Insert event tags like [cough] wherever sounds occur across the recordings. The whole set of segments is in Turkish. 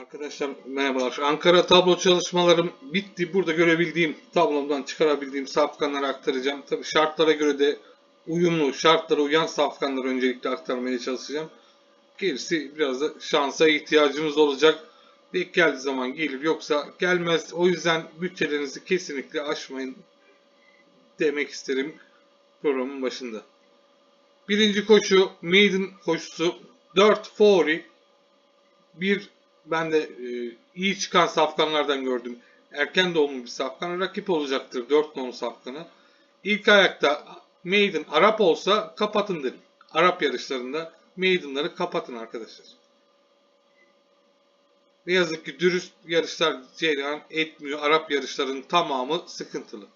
Arkadaşlar merhabalar. Ankara tablo çalışmalarım bitti. Burada görebildiğim tablomdan çıkarabildiğim safkanları aktaracağım. Tabi şartlara göre de uyumlu, şartlara uyan safkanları öncelikle aktarmaya çalışacağım. Gerisi biraz da şansa ihtiyacımız olacak. Denk geldiği zaman gelir yoksa gelmez. O yüzden bütçelerinizi kesinlikle aşmayın demek isterim programın başında. Birinci koşu Maiden koşusu 4 Fori bir ben de e, iyi çıkan safkanlardan gördüm. Erken doğumlu bir safkan rakip olacaktır 4 nolu safkanı. İlk ayakta Maiden Arap olsa kapatın derim. Arap yarışlarında Maiden'ları kapatın arkadaşlar. Ne yazık ki dürüst yarışlar cereyan etmiyor. Arap yarışlarının tamamı sıkıntılı.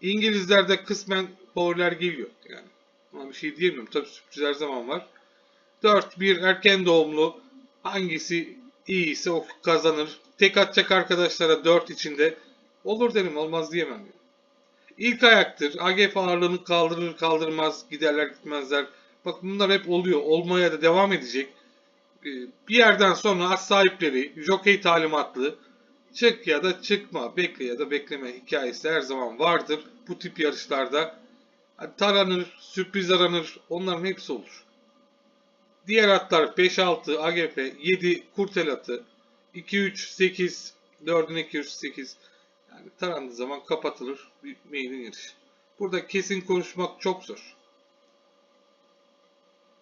İngilizlerde kısmen favoriler geliyor. Yani ona bir şey diyemiyorum. Tabii sürpriz her zaman var. 4-1 erken doğumlu hangisi iyiyse o kazanır. Tek atacak arkadaşlara 4 içinde olur derim olmaz diyemem. İlk ayaktır. AGF ağırlığını kaldırır kaldırmaz giderler gitmezler. Bak bunlar hep oluyor. Olmaya da devam edecek. Ee, Bir yerden sonra at sahipleri jockey talimatlı çık ya da çıkma bekle ya da bekleme hikayesi her zaman vardır. Bu tip yarışlarda taranır, sürpriz aranır onların hepsi olur. Diğer atlar 5-6, AGF, 7 kurtel atı, 2-3, 8, 4'ün 2-3, 8. Yani tarandığı zaman kapatılır bir mailin yarışı. Burada kesin konuşmak çok zor.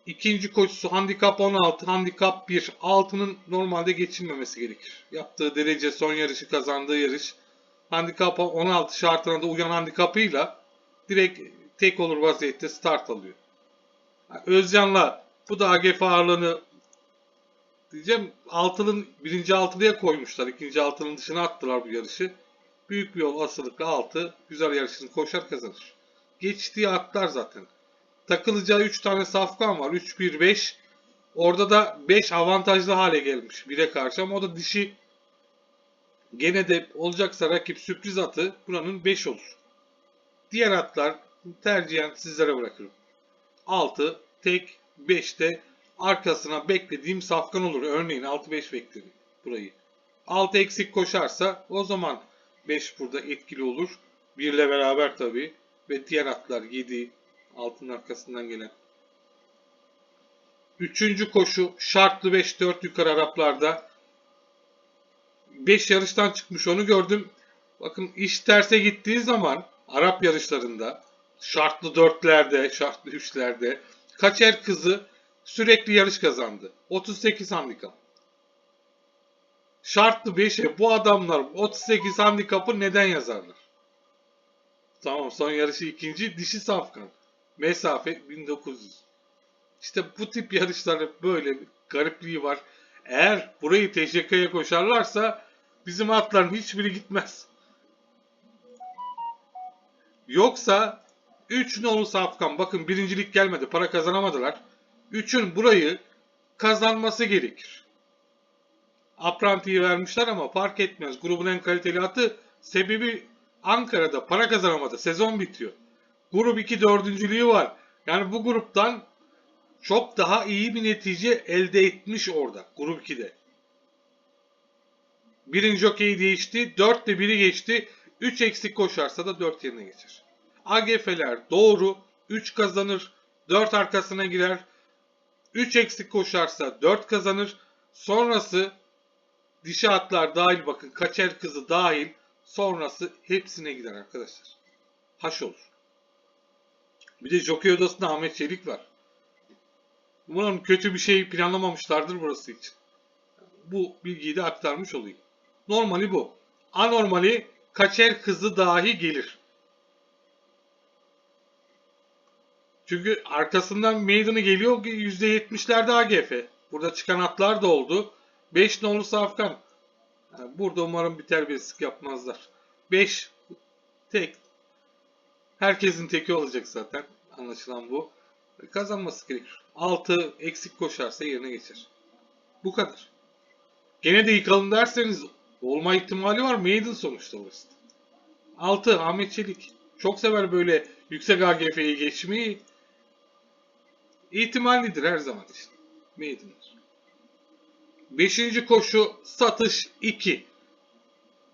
İkinci koşusu handikap 16, handikap 1. Altının normalde geçilmemesi gerekir. Yaptığı derece son yarışı kazandığı yarış. Handikap 16 şartına da uyan handikapıyla direkt tek olur vaziyette start alıyor. Yani Özcan'la bu da AGF ağırlığını diyeceğim altının birinci altılıya koymuşlar. ikinci altının dışına attılar bu yarışı. Büyük bir yol olasılıkla altı güzel yarışını koşar kazanır. Geçtiği atlar zaten. Takılacağı 3 tane safkan var. 3-1-5. Orada da 5 avantajlı hale gelmiş 1'e karşı ama o da dişi gene de olacaksa rakip sürpriz atı buranın 5 olur. Diğer atlar tercihen sizlere bırakırım. 6 tek 5'te arkasına beklediğim safkan olur. Örneğin 6-5 bekledim burayı. 6 eksik koşarsa o zaman 5 burada etkili olur. 1 ile beraber tabi. Ve diğer atlar 7 altın arkasından gelen. Üçüncü koşu şartlı 5-4 yukarı Araplarda. 5 yarıştan çıkmış onu gördüm. Bakın iş terse gittiği zaman Arap yarışlarında şartlı dörtlerde, şartlı üçlerde Kaçer kızı sürekli yarış kazandı. 38 handikap. Şartlı 5'e bu adamlar 38 handikapı neden yazarlar? Tamam son yarışı ikinci dişi safkan. Mesafe 1900. İşte bu tip yarışlar hep böyle bir garipliği var. Eğer burayı TŞK'ya koşarlarsa bizim atların hiçbiri gitmez. Yoksa 3 nolu safkan bakın birincilik gelmedi para kazanamadılar. 3'ün burayı kazanması gerekir. Apranti'yi vermişler ama fark etmez. Grubun en kaliteli atı sebebi Ankara'da para kazanamadı. Sezon bitiyor. Grup 2 dördüncülüğü var. Yani bu gruptan çok daha iyi bir netice elde etmiş orada. Grup 2'de. Birinci jockey değişti. 4 ile 1'i geçti. 3 eksik koşarsa da 4 yerine geçer. AGF'ler doğru. 3 kazanır. 4 arkasına girer. 3 eksik koşarsa 4 kazanır. Sonrası dişi atlar dahil bakın kaçer kızı dahil sonrası hepsine gider arkadaşlar. Haş olur. Bir de jockey odasında Ahmet Çelik var. Umarım kötü bir şey planlamamışlardır burası için. Bu bilgiyi de aktarmış olayım. Normali bu. Anormali kaçer kızı dahi gelir. Çünkü arkasından Maiden'ı geliyor %70'lerde AGF. Burada çıkan atlar da oldu. 5 nolu Safkan. Yani burada umarım bir terbiyesizlik yapmazlar. 5 tek. Herkesin teki olacak zaten. Anlaşılan bu. Kazanması gerekir. 6 eksik koşarsa yerine geçer. Bu kadar. Gene de yıkalım derseniz olma ihtimali var. Maiden sonuçta orası. 6 Ahmet Çelik. Çok sever böyle yüksek AGF'yi geçmeyi. İhtimallidir her zaman için. Maiden'dir. Beşinci koşu satış 2.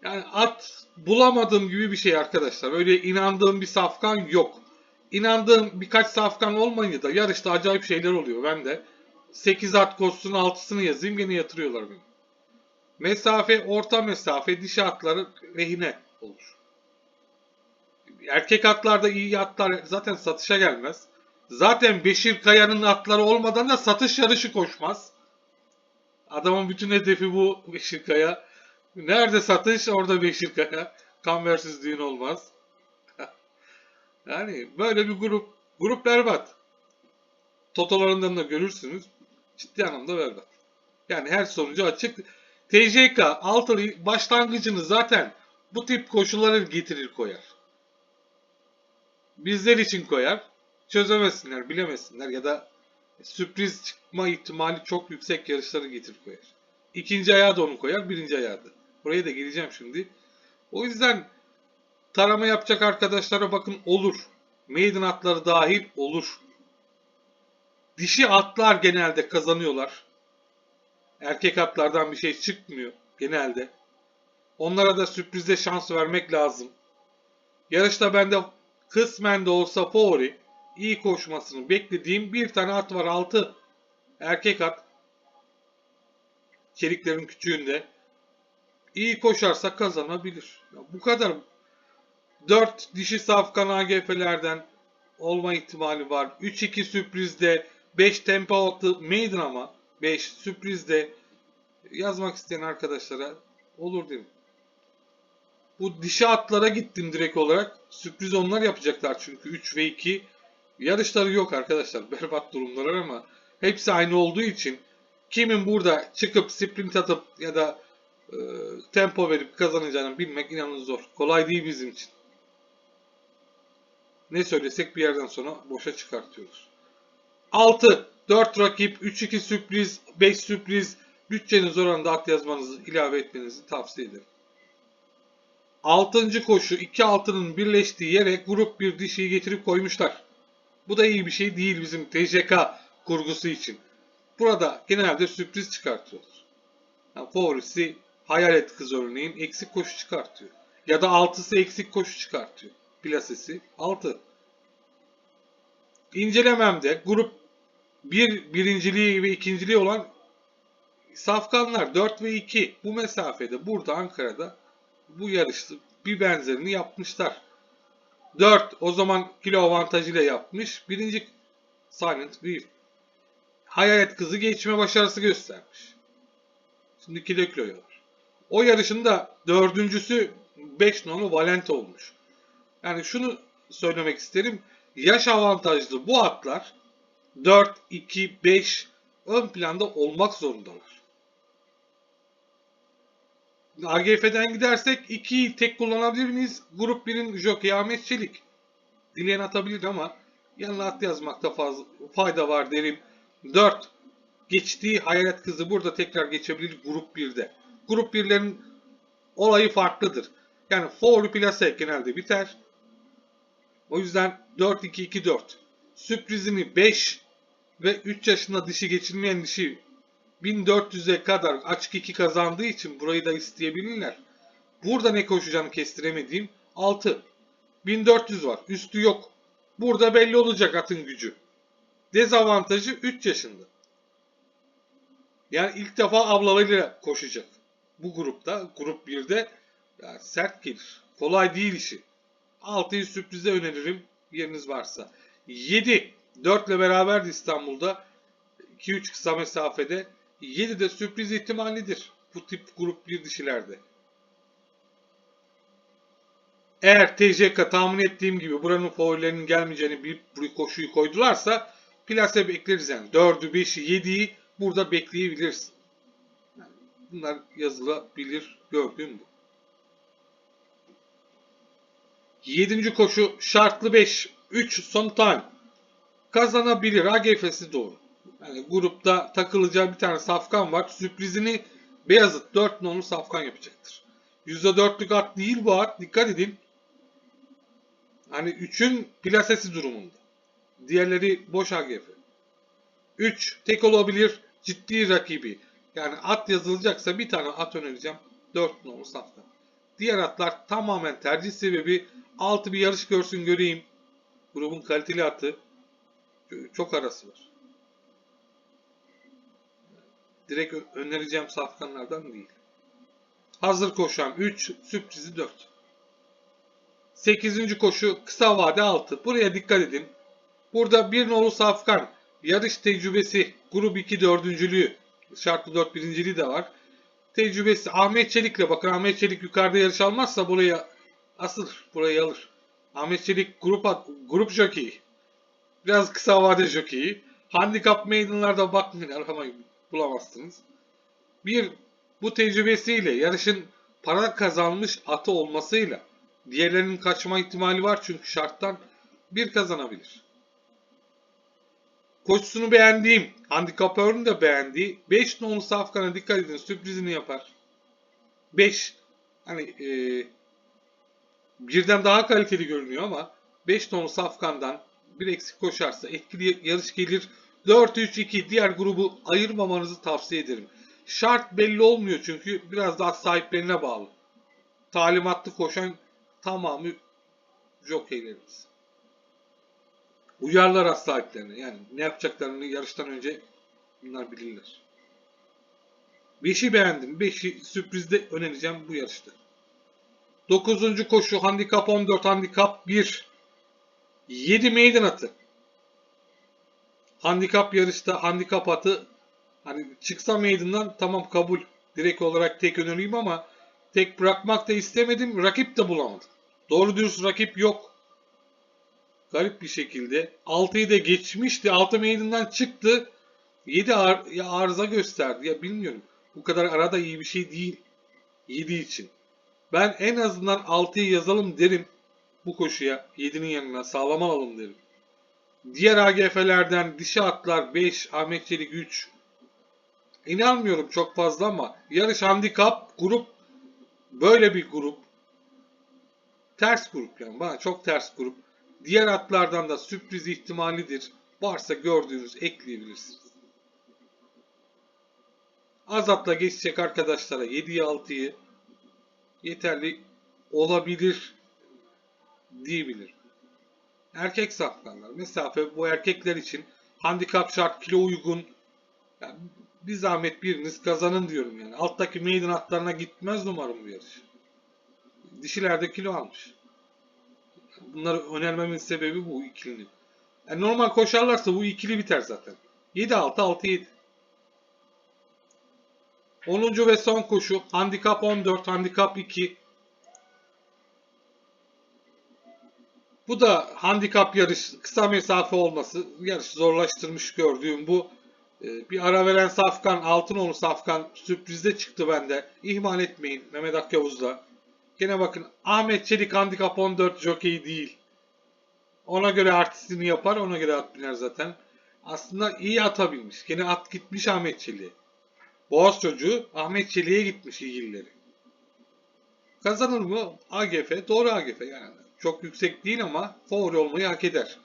Yani at bulamadım gibi bir şey arkadaşlar. Öyle inandığım bir safkan yok. İnandığım birkaç safkan olmayınca da yarışta acayip şeyler oluyor. Ben de 8 at koşusunun 6'sını yazayım gene yatırıyorlar beni. Mesafe, orta mesafe, dişi atları rehine olur. Erkek atlarda iyi atlar zaten satışa gelmez. Zaten Beşir Kaya'nın atları olmadan da satış yarışı koşmaz. Adamın bütün hedefi bu Beşir Kaya. Nerede satış orada Beşir Kaya. Kambersiz düğün olmaz. [laughs] yani böyle bir grup. Grup berbat. Totolarından da görürsünüz. Ciddi anlamda berbat. Yani her sonucu açık. TJK altılı başlangıcını zaten bu tip koşulları getirir koyar. Bizler için koyar. Çözemesinler, bilemesinler ya da sürpriz çıkma ihtimali çok yüksek yarışları getir koyar. İkinci ayağı da onu koyar, birinci ayağı da. Buraya da geleceğim şimdi. O yüzden tarama yapacak arkadaşlara bakın olur. Maiden atları dahil olur. Dişi atlar genelde kazanıyorlar. Erkek atlardan bir şey çıkmıyor genelde. Onlara da sürprizde şans vermek lazım. Yarışta bende kısmen de olsa favori iyi koşmasını beklediğim bir tane at var 6 erkek at. Çeliklerin küçüğünde. İyi koşarsa kazanabilir. Ya bu kadar. 4 dişi safkan AGF'lerden olma ihtimali var. 3-2 sürprizde 5 tempo atı maiden ama 5 sürprizde yazmak isteyen arkadaşlara olur derim. Bu dişi atlara gittim direkt olarak. Sürpriz onlar yapacaklar çünkü 3 ve 2 yarışları yok arkadaşlar. [laughs] Berbat durumlar ama hepsi aynı olduğu için kimin burada çıkıp sprint atıp ya da e, tempo verip kazanacağını bilmek inanın zor. Kolay değil bizim için. Ne söylesek bir yerden sonra boşa çıkartıyoruz. 6, 4 rakip, 3-2 sürpriz, 5 sürpriz, bütçeniz oranında at yazmanızı ilave etmenizi tavsiye ederim. 6. koşu 2 altının birleştiği yere grup bir dişiyi getirip koymuşlar. Bu da iyi bir şey değil bizim TJK kurgusu için. Burada genelde sürpriz çıkartıyorlar. Yani favorisi hayalet kız örneğin eksik koşu çıkartıyor. Ya da altısı eksik koşu çıkartıyor. Plasesi 6. İncelememde grup 1 birinciliği ve ikinciliği olan safkanlar 4 ve 2 bu mesafede burada Ankara'da bu yarışta bir benzerini yapmışlar. 4 o zaman kilo avantajıyla yapmış. Birinci Silent değil. Hayalet kızı geçme başarısı göstermiş. Şimdi kilo kiloya var. O yarışın da dördüncüsü 5 nolu Valente olmuş. Yani şunu söylemek isterim. Yaş avantajlı bu atlar 4, 2, 5 ön planda olmak zorundalar. AGF'den gidersek 2'yi tek kullanabilir miyiz? Grup 1'in jockey Ahmet Çelik. Dileyen atabilir ama yanına at yazmakta fazla fayda var derim. 4. Geçtiği hayalet kızı burada tekrar geçebilir grup 1'de. Grup 1'lerin olayı farklıdır. Yani favori plase genelde biter. O yüzden 4-2-2-4. Sürprizini 5 ve 3 yaşında dişi geçilmeyen dişi 1400'e kadar açık 2 kazandığı için burayı da isteyebilirler. Burada ne koşacağını kestiremediğim 6. 1400 var. Üstü yok. Burada belli olacak atın gücü. Dezavantajı 3 yaşında. Yani ilk defa ablalarıyla koşacak. Bu grupta, grup 1'de yani sert gelir. Kolay değil işi. 6'yı sürprize öneririm yeriniz varsa. 7. 4 ile beraberdi İstanbul'da. 2-3 kısa mesafede. 7 de sürpriz ihtimalidir. Bu tip grup 1 dişilerde. Eğer TJK tahmin ettiğim gibi buranın favorilerinin gelmeyeceğini bir bu koşuyu koydularsa plase bekleriz yani. 4'ü, 5'i, 7'yi burada bekleyebilirsin. Yani bunlar yazılabilir gördüğüm bu. 7. koşu şartlı 5. 3 son time. Kazanabilir. AGF'si doğru. Yani grupta takılacağı bir tane safkan var. Sürprizini Beyazıt 4 nolu safkan yapacaktır. %4'lük at değil bu at. Dikkat edin. Hani 3'ün plasesi durumunda. Diğerleri boş AGF. 3 tek olabilir ciddi rakibi. Yani at yazılacaksa bir tane at önereceğim. 4 nolu safta. Diğer atlar tamamen tercih sebebi. Altı bir yarış görsün göreyim. Grubun kaliteli atı. Çok arası var. Direkt önereceğim safkanlardan değil. Hazır koşan 3, sürprizi 4. 8. koşu kısa vade 6. Buraya dikkat edin. Burada bir nolu safkan, yarış tecrübesi, grup 2 dördüncülüğü, şartlı 4 birinciliği de var. Tecrübesi Ahmet Çelik'le bakın Ahmet Çelik yukarıda yarış almazsa buraya asılır, burayı alır. Ahmet Çelik grup at, grup jockey. Biraz kısa vade jockey. Handicap maidenlarda bakmayın aramayın bulamazsınız. Bir bu tecrübesiyle yarışın para kazanmış atı olmasıyla diğerlerinin kaçma ihtimali var çünkü şarttan bir kazanabilir. Koşusunu beğendiğim, handikapörünü de beğendiği 5 nolu safkana dikkat edin sürprizini yapar. 5 hani e, birden daha kaliteli görünüyor ama 5 nolu safkandan bir eksik koşarsa etkili yarış gelir. 4-3-2 diğer grubu ayırmamanızı tavsiye ederim. Şart belli olmuyor çünkü biraz daha sahiplerine bağlı. Talimatlı koşan tamamı jokeylerimiz. Uyarlar az sahiplerine. Yani ne yapacaklarını yarıştan önce bunlar bilirler. 5'i beğendim. 5'i sürprizde önereceğim bu yarışta. 9. koşu handikap 14, handikap 1. 7 meydan atı. Handikap yarışta handikap atı hani çıksa meydandan tamam kabul. Direkt olarak tek öneriyim ama tek bırakmak da istemedim. Rakip de bulamadım. Doğru dürüst rakip yok. Garip bir şekilde 6'yı da geçmişti. 6 meydandan çıktı. 7 ar ya arıza gösterdi ya bilmiyorum. Bu kadar arada iyi bir şey değil. 7 için. Ben en azından 6'yı yazalım derim bu koşuya. 7'nin yanına sağlam alalım derim. Diğer AGF'lerden dişi atlar 5, Ahmet Çelik 3. İnanmıyorum çok fazla ama yarış handikap grup böyle bir grup. Ters grup yani bana çok ters grup. Diğer atlardan da sürpriz ihtimalidir. Varsa gördüğünüz ekleyebilirsiniz. Az atla geçecek arkadaşlara 7'yi 6'yı yeterli olabilir diyebilirim. Erkek safkanlar. Mesafe bu erkekler için handikap şart kilo uygun. Yani bir zahmet biriniz kazanın diyorum yani. Alttaki maiden atlarına gitmez umarım bu yarış. Dişilerde kilo almış. Bunları önermemin sebebi bu ikilinin. Yani normal koşarlarsa bu ikili biter zaten. 7-6, 6-7. 10. ve son koşu. Handikap 14, handikap 2. Bu da handikap yarış, kısa mesafe olması yarışı zorlaştırmış gördüğüm bu. Ee, Bir ara veren Safkan, Altınoğlu Safkan sürprizde çıktı bende. İhmal etmeyin Mehmet Akyavuz'la. Gene bakın Ahmet Çelik handikap 14 jockey değil. Ona göre artistini yapar, ona göre at biner zaten. Aslında iyi atabilmiş. Gene at gitmiş Ahmet Çelik'e. Boğaz çocuğu Ahmet Çelik'e gitmiş ilgilileri. Kazanır mı? AGF. Doğru AGF yani. Çok yüksek değil ama favori olmayı hak eder.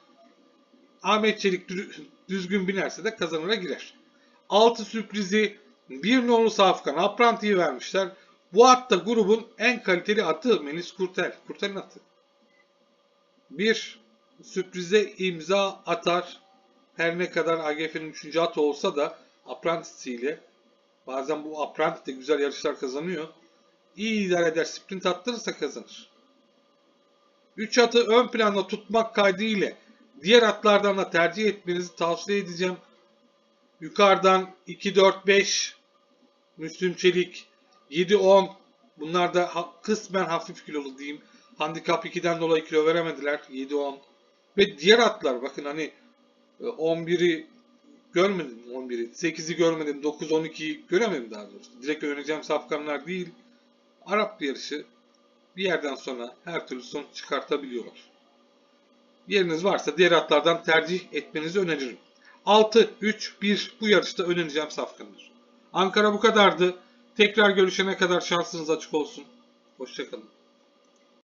Ahmet Çelik dü- düzgün binerse de kazanıra girer. 6 sürprizi bir nolu Safkan Apranti'yi vermişler. Bu at da grubun en kaliteli atı Melis Kurtel. Kurtel'in atı. Bir sürprize imza atar. Her ne kadar AGF'nin 3. atı olsa da Apprentice'iyle bazen bu Apprentice de güzel yarışlar kazanıyor. İyi idare eder. Sprint attırırsa kazanır. 3 atı ön planda tutmak kaydıyla diğer atlardan da tercih etmenizi tavsiye edeceğim. Yukarıdan 2-4-5 Müslüm Çelik 7-10 bunlar da ha- kısmen hafif kilolu diyeyim. Handikap 2'den dolayı kilo veremediler 7-10. Ve diğer atlar bakın hani e, 11'i görmedim 11'i. 8'i görmedim. 9-12'yi göremedim daha doğrusu. Direkt öğreneceğim safkanlar değil. Arap yarışı bir yerden sonra her türlü sonuç çıkartabiliyorlar. Yeriniz varsa diğer atlardan tercih etmenizi öneririm. 6-3-1 bu yarışta önereceğim safkanlar. Ankara bu kadardı. Tekrar görüşene kadar şansınız açık olsun. Hoşçakalın.